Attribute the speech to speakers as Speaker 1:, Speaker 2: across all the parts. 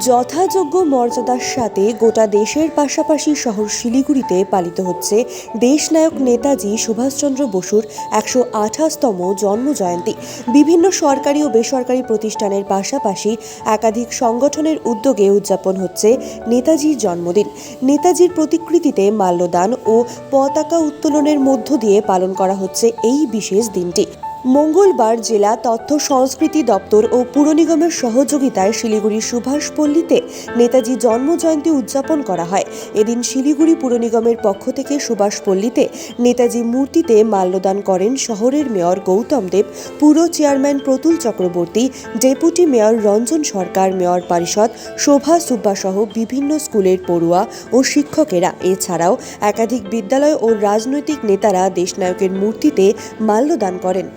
Speaker 1: যথাযোগ্য মর্যাদার সাথে গোটা দেশের পাশাপাশি শহর শিলিগুড়িতে পালিত হচ্ছে দেশনায়ক নেতাজি সুভাষচন্দ্র বসুর একশো আঠাশতম জন্মজয়ন্তী বিভিন্ন সরকারি ও বেসরকারি প্রতিষ্ঠানের পাশাপাশি একাধিক সংগঠনের উদ্যোগে উদযাপন হচ্ছে নেতাজির জন্মদিন। নেতাজির প্রতিকৃতিতে মাল্যদান ও পতাকা উত্তোলনের মধ্য দিয়ে পালন করা হচ্ছে এই বিশেষ দিনটি। মঙ্গলবার জেলা তথ্য সংস্কৃতি দপ্তর ও পুর নিগমের সহযোগিতায় শিলিগুড়ির সুভাষ পল্লীতে নেতাজি জন্মজয়ন্তী উদযাপন করা হয়। এদিন শিলিগুড়ি পুর নিগমের পক্ষ থেকে সুভাষ পল্লীতে নেতাজি মূর্তিতে মাল্যদান করেন শহরের মেয়র গৌতম দেব, পুর chairman Pratul Chakraborty, deputy mayor Ranjan Sarkar, mayor পরিষদ শোভা সুব্বা সহ বিভিন্ন স্কুলের পড়ুয়া ও শিক্ষকেরা। এছাড়াও একাধিক বিদ্যালয় ও রাজনৈতিক নেতারা দেশনায়কের মূর্তিতে মাল্যদান করেন।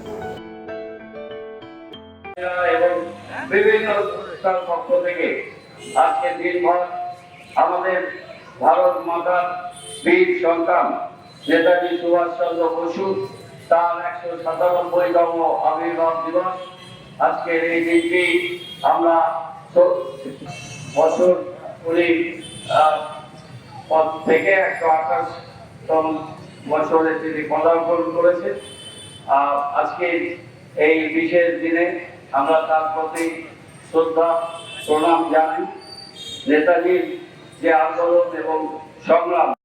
Speaker 2: বিভিন্ন সংস্থার পক্ষ থেকে আজকে দিনভর আমাদের ভারত মাতার বীর সন্তান নেতাজি সুভাষচন্দ্র বসু তার একশো সাতানব্বইতম আবির্ভাব দিবস। আজকের এই দিনটি আমরা বছর আহ, পদ থেকে একশো আঠাশতম বছরে তিনি পদার্পণ করেছেন। আহ, আজকে এই বিশেষ দিনে আমরা তার প্রতি শ্রদ্ধা প্রণাম জানি নেতাজির যে আন্দোলন এবং সংগ্রাম